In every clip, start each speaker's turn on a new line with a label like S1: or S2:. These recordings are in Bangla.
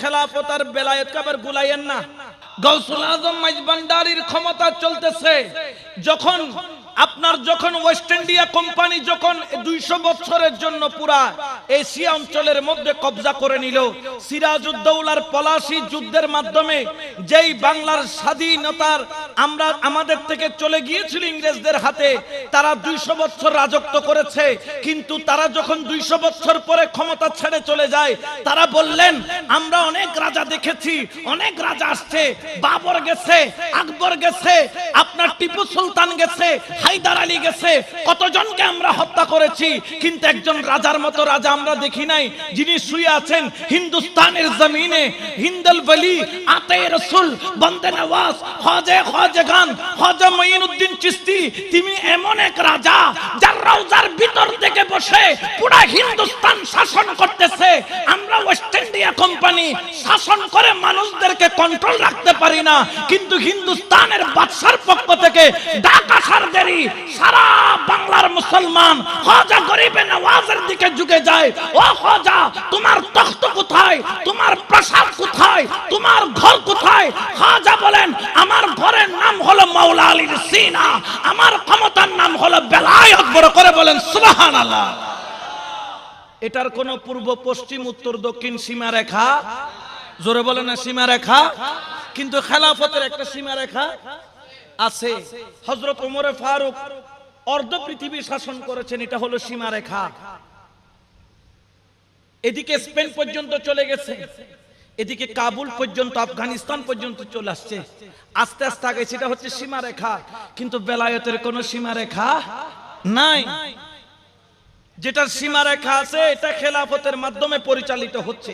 S1: খেলাফত বেলায়ত বেলায়েত কাবার গুলাইয়েন না। গৌসুল আজম মাইজবান্ডারির ক্ষমতা চলতেছে। যখন আপনার যখন ওয়েস্ট ইন্ডিয়া কোম্পানি যখন দুইশো বছরের জন্য পুরা এশিয়া অঞ্চলের মধ্যে কবজা করে নিল, সিরাজউদ্দৌলার পলাশি যুদ্ধের মাধ্যমে যেই বাংলার স্বাধীনতার আমরা আমাদের থেকে চলে গিয়েছিল ইংরেজদের হাতে, তারা দুইশো বছর রাজত্ব করেছে। কিন্তু তারা যখন দুইশো বছর পরে ক্ষমতা ছেড়ে চলে যায়, তারা বললেন, আমরা অনেক রাজা দেখেছি, অনেক রাজা আসছে, বাবর গেছে, আকবর গেছে, আপনার টিপু সুলতান গেছে হায়দার আলী গেছে। কতজনকে আমরা হত্যা করেছি? কিন্তু একজন রাজার মতো রাজা আমরা দেখি নাই। যিনি শুয়ে আছেন হিন্দুস্তানের জমিনে। হিন্দল বলি, আতে রসুল, বন্দে নওয়াজ চিস্তি এমন এক রাজা যার ভিতর থেকে বসে পুরা হিন্দুস্তান শাসন করতেছে। আমরা ওয়েস্ট ইন্ডিয়া কোম্পানি শাসন করে মানুষদেরকে কন্ট্রোল রাখতে পারি না। কিন্তু হিন্দুস্তানের বাদশার পক্ষ থেকে ডাক আসার দেরি সারা বাংলার মুসলমান হজা গরিবে নওয়াজের দিকে ঝুঁকে যায়। ও হজা তোমার তখ্ত কোথায়? তোমার প্রাসাদ কোথায়? তোমার ঘর কোথায়? হাজা বলেন, আমার ঘরের নাম হলো মাওলা আলীর সিনা। আমার ক্ষমতার নাম হলো বেলায়ত বড় করে বলেন, সুবহানাল্লাহ। এটার কোনো পূর্ব, পশ্চিম, উত্তর, দক্ষিণ সীমা রেখা জোরে বলে না সীমা রেখা কিন্তু খেলাফতের একটা সীমা রেখা আছে। হজরত ওমরে ফারুক অর্ধ পৃথিবী শাসন করেছেন, এটা হলো সীমা রেখা এদিকে স্পেন পর্যন্ত চলে গেছে, এদিকে কাবুল পর্যন্ত, আফগানিস্তান পর্যন্ত চলে আসছে। আস্তে আস্তে আগে সেটা হচ্ছে সীমা রেখা কিন্তু বেলায়তের কোনো সীমা রেখা নাই। যেটার সীমা রেখা আছে, এটা খেলাফতের মাধ্যমে পরিচালিত হচ্ছে।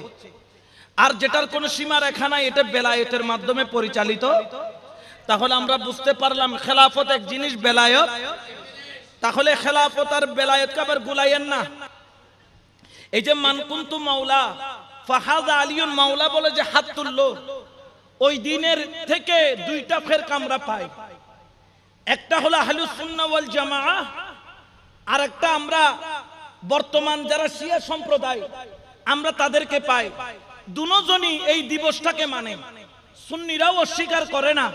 S1: আর যেটার কোনো সীমা রেখা নাই, এটা বেলায়তের মাধ্যমে পরিচালিত তাহলে আমরা বুঝতে পারলাম খেলাফত এক জিনিস বেলায়ত। তাহলে খেলাফত আর বেলায়েতকে আবার গুলাইয়েন না। এই যে মানকুন্তু মাওলা, ফাহাদ আলিয়ন মাওলা বলে যে হাত তুললো, ওই দিনের থেকে দুইটা ফের কামরা পাই। একটা হলো ওয়াল জামাআহ আর একটা আমরা বর্তমান যারা শিয়া সম্প্রদায়, আমরা তাদেরকে পাই। দুজনই এই দিবসটাকে মানে। সুন্নিরাও অস্বীকার করে না,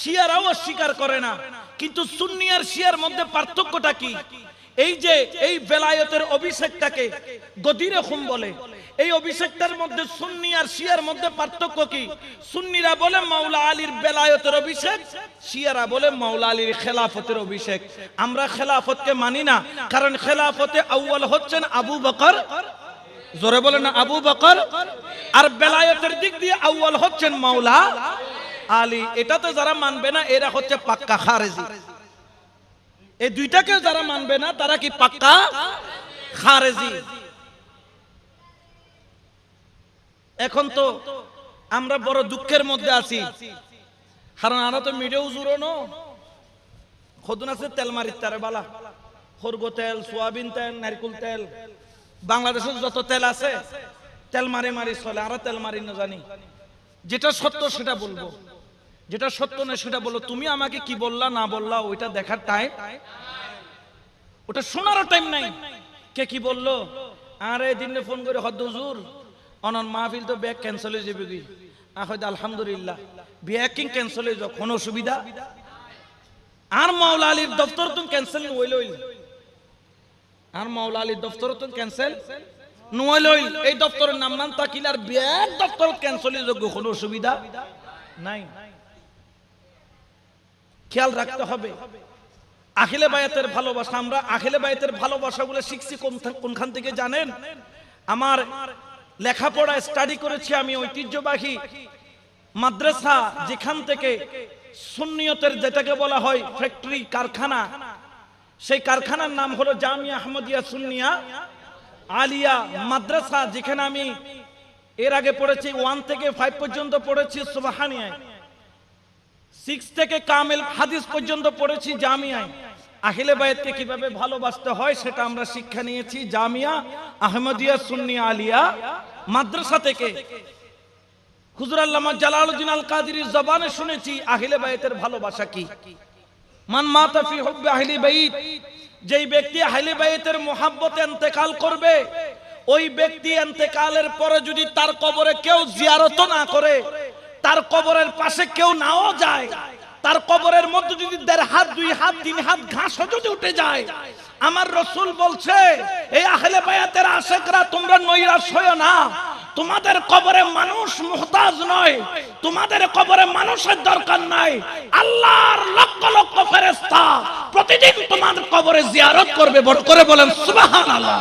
S1: শিয়ারাও অস্বীকার করে না। কিন্তু সুন্নি আর শিয়ার মধ্যে পার্থক্যটা কি? এই যে এই বেলায়তের অভিষেকটাকে গদিরে হুম বলে, এই অভিষেকটার মধ্যে সুন্নি আর শিয়ার মধ্যে পার্থক্য কি? সুন্নিরা বলে মাওলা আলীর বেলায়তের অভিষেক, শিয়ারা বলে মাওলা আলীর খেলাফতের অভিষেক। আমরা খেলাফতকে মানি না, কারণ খেলাফতে আউয়াল হচ্ছেন আবু বকর জোরে বলে না, আবু বকর আর বেলায়তের দিক দিয়ে আউয়াল হচ্ছেন মাওলা আলী। এটাতে যারা মানবে না, এরা হচ্ছে পাক্কা খারেজি। এই দুইটাকে যারা মানবে না, তারা কি পাক্কা খারেজি? এখন তো আমরা বড় দুঃখের মধ্যে আছি। কারণ আমরা তো মিডেও জুড়ো খদুন আছে তেল মারির তারে বালা। খরগো তেল, সোয়াবিন তেল, নারকুল তেল। বাংলাদেশের যত তেল আছে, তেল মারি মারি চলে, আর তেল মারি না জানি। যেটা সত্য সেটা বলব। যেটা সত্য না সেটা বলো, তুমি আমাকে কি বললা, না বললা, ওইটা দেখার টাইম ওটা শোনারও টাইম নাই। কে কি বলল? আর দিনে ফোন করে হদ্দ হুজুর, অনন মাহফিল তো ব্যাগ ক্যান্সেল হয়ে যাবে কি? আহদ আলহামদুলিল্লাহ। ব্যাকিং ক্যান্সেল হয়ে যাও কোনো অসুবিধা? আর মাওলা আলীর দপ্তর তুমি ক্যান্সেল হইল আর মাওলা আলীর দপ্তর তুমি ক্যান্সেল নইল এই দপ্তরের নাম নাম তাকিল আর ব্যাগ দপ্তর ক্যান্সেল হয়ে যোগ্য কোনো অসুবিধা নাই। খেয়াল রাখতে হবে। আখিলে বায়াতের ভালোবাসা, আমরা আখিলে বায়াতের ভালোবাসাগুলো শিখছি কোন- কোনখান থেকে জানেন? আমার লেখাপড়া স্টাডি করেছি আমি, ঐতিহ্যবাহী মাদ্রাসা, যেখান থেকে সুন্নিয়তের যেটাকে বলা হয় ফ্যাক্টরি কারখানা সেই কারখানার নাম হলো জামিয়া আহমদিয়া সুন্নিয়া আলিয়া মাদ্রাসা, যেখানে আমি এর আগে পড়েছি ওয়ান থেকে ফাইভ পর্যন্ত পড়েছি সুবাহানিয়ায়। সিক্স থেকে কামেল হাদিস পর্যন্ত পড়েছি জামিয়ায়। আখিলে বায়েতকে কীভাবে ভালোবাসতে হয় সেটা আমরা শিক্ষা নিয়েছি জামিয়া আহমদিয়া সুন্নি আলিয়া মাদ্রাসা থেকে। হুজুর আল্লামা জালালউদ্দিন আল কাদিরের জবানে শুনেছি, আহলে বাইতের ভালোবাসা কি? মান মাতা ফি হুব্বি আহলি বাইত, যেই ব্যক্তি আহলে বাইতের মোহাব্বতে ইন্তেকাল করবে, ওই ব্যক্তি এতেকালের পরে যদি তার কবরে কেউ জিয়ারত না করে, তার কবরের পাশে কেউ নাও যায়, তার কবরের মধ্যে যদি দেড় হাত, দুই হাত, তিন হাত ঘাস যদি উঠে যায়, আমার রসুল বলছে এই আহলে বায়াতের আশেকরা, তোমরা নৈরাশ হইও না। তোমাদের কবরে মানুষ মুহতাজ নয়, তোমাদের কবরে মানুষের দরকার নাই। আল্লাহর লক্ষ লক্ষ ফেরেস্তা প্রতিদিন তোমাদের কবরে জিয়ারত করবে। বড় করে বলেন, সুবহানাল্লাহ।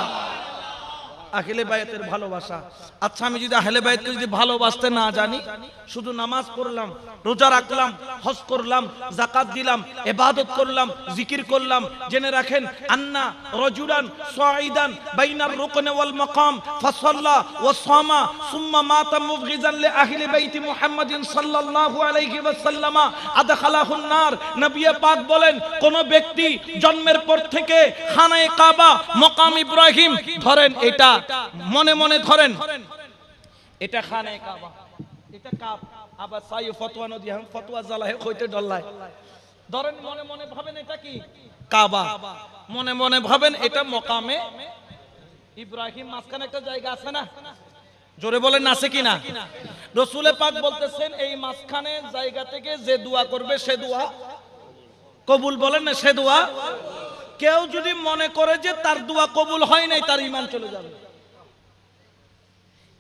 S1: আহলে বায়াতের ভালোবাসা। আচ্ছা আমি যদি আহলে বায়াতকে যদি ভালোবাসতে না জানি, শুধু নামাজ পড়লাম, রোজা রাখলাম, হজ করলাম জাকাত দিলাম, ইবাদত করলাম, জিকির করলাম, জেনে রাখেন, আন্না রাজুলান সাইদান বাইনার রুকন ওয়াল মাকাম, ফাসাল্লা ওয়া সামা, সুম্মা মাতা মুবগিজান লি আহলি বাইতি মুহাম্মাদিন সাল্লাল্লাহু আলাইহি ওয়াসাল্লামা আদখালাহুন নার। নবী পাক বলেন, কোন ব্যক্তি জন্মের পর থেকে খানায়ে কাবা, মকাম ইব্রাহিম ধরেন এটা। মনে মনে ধরেন। এটা খানায়ে কাবা। এটা কাব। আবার সাই ফতোয়া নদী হাম ফতোয়া জ্বালায় কইতে ডল্লায় ধরেন মনে মনে ভাবেন এটা কি? কাবা। মনে মনে ভাবেন এটা মকামে। ইব্রাহিম মাঝখানে একটা জায়গা আছে না? জোরে বলেন আছে কি না রসুলে পাক বলতেছেন এই মাঝখানে জায়গা থেকে যে দোয়া করবে সে দোয়া। কবুল বলেন না সে দোয়া? কেউ যদি মনে করে যে তার দোয়া কবুল হয় নাই তার ইমান চলে যাবে।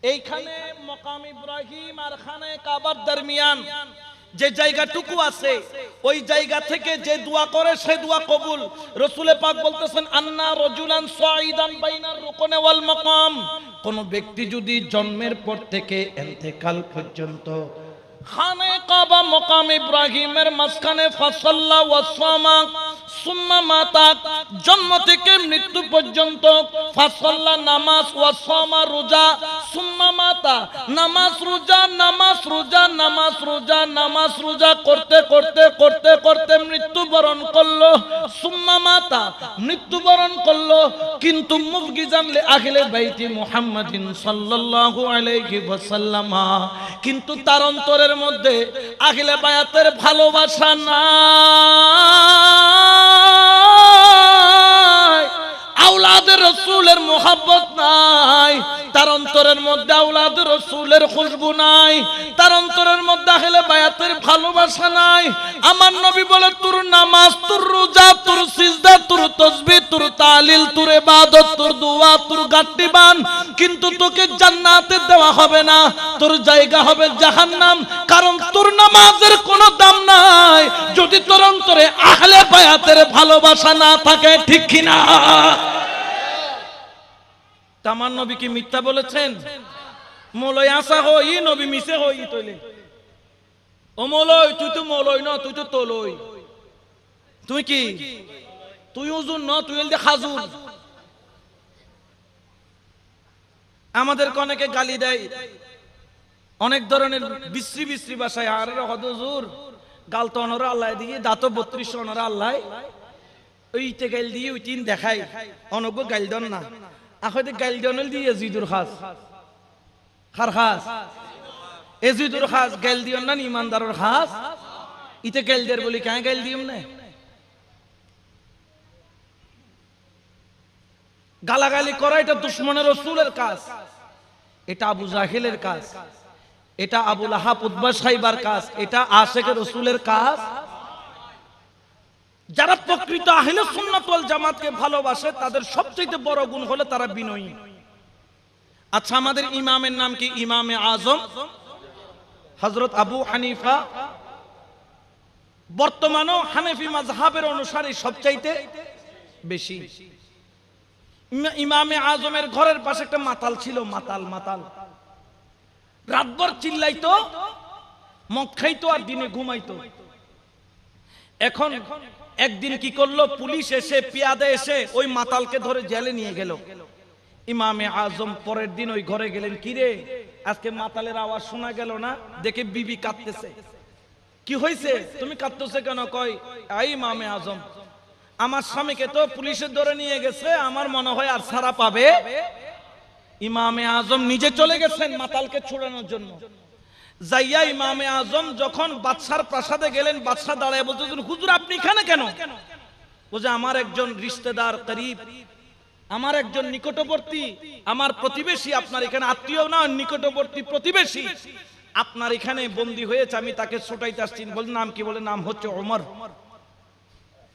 S1: এইখানে মকাম ইব্রাহিম আর খানে কাবার দরমিয়ান যে জায়গাটুকু আছে, ওই জায়গা থেকে যে দোয়া করে সে দোয়া কবুল। রসুলে পাক বলতেছেন, আন্না রজুলান সাইদান বাইনার রুকনে ওয়াল মাকাম। কোন ব্যক্তি যদি জন্মের পর থেকে এন্তেকাল পর্যন্ত খানে কাবা মকাম ইব্রাহিমের মাঝখানে ফাসাল্লা ওয়াসামা সুম্মা মাতা জন্ম থেকে মৃত্যু পর্যন্ত ফাসাল্লা, নামাজ সুম্মা মাতা। নামাজ রোজা নামাজ রোজা নামাজ রোজা নামাজ রোজা করতে করতে করতে করতে মৃত্যুবরণ করল সুম্মা মাতা। মৃত্যুবরণ করল কিন্তু মুফগি জানলে আখিলে বাইতি মুহাম্মাদিন কিন্তু তার অন্তরের মধ্যে আখিলে বায়াতের ভালোবাসা নাই। আউলাদের রসুলের নাই। তার অন্তরের মধ্যে রসুলের খুশবু নাই। তার অন্তরের মধ্যে বায়াতের ভালোবাসা নাই। আমার নবী বলে, তোর নামাজ, তোর রোজা, তোর সিজদা, তোর তসবিহ তোর তালিল, তোর তোর দোয়া, তোর গাট্টিবান কিন্তু তোকে জান্নাতে দেওয়া হবে না। তোর জায়গা হবে জাহান্নাম। কারণ তোর নামাজের কোনো দাম নাই। যদি তোর অন্তরে আহলে বায়াতের ভালোবাসা না থাকে, ঠিক কিনা? তামান নবী কি মিথ্যা বলেছেন? মলয় আসা হই, নবী মিশে হই তৈলে। ও মলয়, তুই তো মলয় ন, তুই তো তোলই তুই কি? তুই উজুন ন, তুই এলদে খাজুন আমাদের অনেকে গালি দেয়। অনেক ধরনের বিশ্রী বিশ্রী ভাষায়, আর হদজুর, গাল তো অনরা আল্লাহ দিয়ে, দাঁত বত্রিশ অনরা আল্লাহ। ওইতে গাইল দিয়ে ওই তিন দেখাই অনগ্য গাইল দন না। আখতে গাইল দনল দিয়ে জিদুর খাস। খার খাস। এজিদুর খাস, গাইল দিও না ইমানদারর খাস? ইতে গাইল দের বলি কাঁ গাইল দিম না? গালাগালি করা এটা দুশ্মনের রসুলের কাজ। এটা আবু জাহিলের কাজ। এটা আবুল আহাব উদ্বা সাইবার কাজ। এটা আশেকের রসুলের কাজ। যারা প্রকৃত আহিলে সুন্নাত ওয়াল জামাতকে ভালোবাসে, তাদের সবচেয়ে বড় গুণ হলো তারা বিনয়ী। আচ্ছা আমাদের ইমামের নাম কি? ইমামে আজম। হযরত আবু হানিফা। বর্তমানেও হানেফি মাযহাবের অনুসারে সবচাইতে বেশি। ইমামে আজমের ঘরের পাশে একটা মাতাল ছিল, মাতাল মাতাল। রাতভর চিল্লাইতো, মদ খাইতো আর দিনে ঘুমাইতো। এখন একদিন কি করল? পুলিশ এসে, পিয়াদে এসে ওই মাতালকে ধরে জেলে নিয়ে গেল। ইমামে আজম পরের দিন ওই ঘরে গেলেন কিরে আজকে মাতালের আওয়াজ শোনা গেল না? দেখে বিবি কাঁদতেছে। কি হয়েছে তুমি কাঁদতেছে কেন? কয় আই ইমামে আজম, আমার স্বামীকে তো পুলিশের ধরে নিয়ে গেছে, আমার মনে হয় আর সারা পাবে। ইমামে আজম নিজে চলে গেছেন মাতালকে ছোড়ানোর জন্য। যাইয়া ইমামে আজম যখন বাদশার প্রাসাদে গেলেন বাদশা দাঁড়ায় বলতেছেন হুজুর, আপনি এখানে কেন? বলছে আমার একজন রিশতেদার করিব, আমার একজন নিকটবর্তী, আমার প্রতিবেশী, আপনার এখানে আত্মীয় না, নিকটবর্তী প্রতিবেশী, আপনার এখানে বন্দী হয়েছে, আমি তাকে ছোটাইতে আসছি। বলে নাম কি? বলে নাম হচ্ছে ওমর।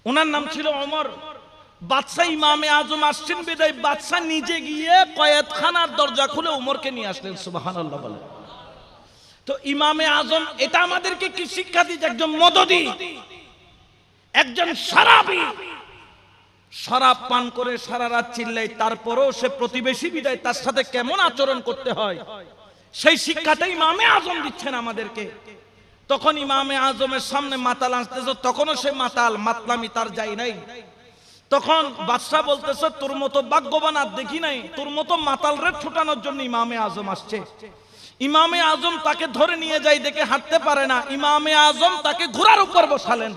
S1: ওনার নাম ছিল ওমর। বাদশাহ ইমামে আজম আসছেন বিদায়, বাদশাহ নিজে গিয়ে কয়েদখানার দরজা খুলে উমরকে নিয়ে আসলেন, সুবহানাল্লাহ বলে তো ইমামে আজম, এটা আমাদেরকে কি শিক্ষা দিচ্ছে একজন মদদি একজন সারাবি শরাব পান করে সারা রাত চিল্লাই তারপরেও সে প্রতিবেশী বিদায়, তার সাথে কেমন আচরণ করতে হয়? সেই শিক্ষাটা ইমামে আজম দিচ্ছেন আমাদেরকে। তখন ইমামে আজমের সামনে মাতাল আসতেছে, তখনও সে মাতাল, মাতলামি তার যাই নাই। তখন বাদশাহ বলতেছে, তোর মতো ভাগ্যবান আর দেখি নাই, তোর মতো মাতাল রে ছোটানোর জন্য ইমামে আজম আসছে। ইমামে আজম তাকে ধরে নিয়ে যাই দেখে হাঁটতে পারে না। ইমামে আজম তাকে ঘোড়ার উপর বসালেন।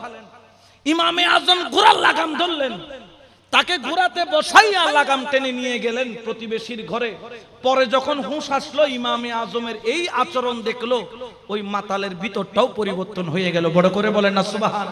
S1: ইমামে আজম ঘোড়ার লাগাম ধরলেন। তাকে ঘোড়াতে বসাইয়া লাগাম টেনে নিয়ে গেলেন প্রতিবেশীর ঘরে। পরে যখন হুঁশ আসলো, ইমামে আজমের এই আচরণ দেখল, ওই মাতালের ভিতরটাও পরিবর্তন হয়ে গেল। বড় করে বলেন না সুবাহান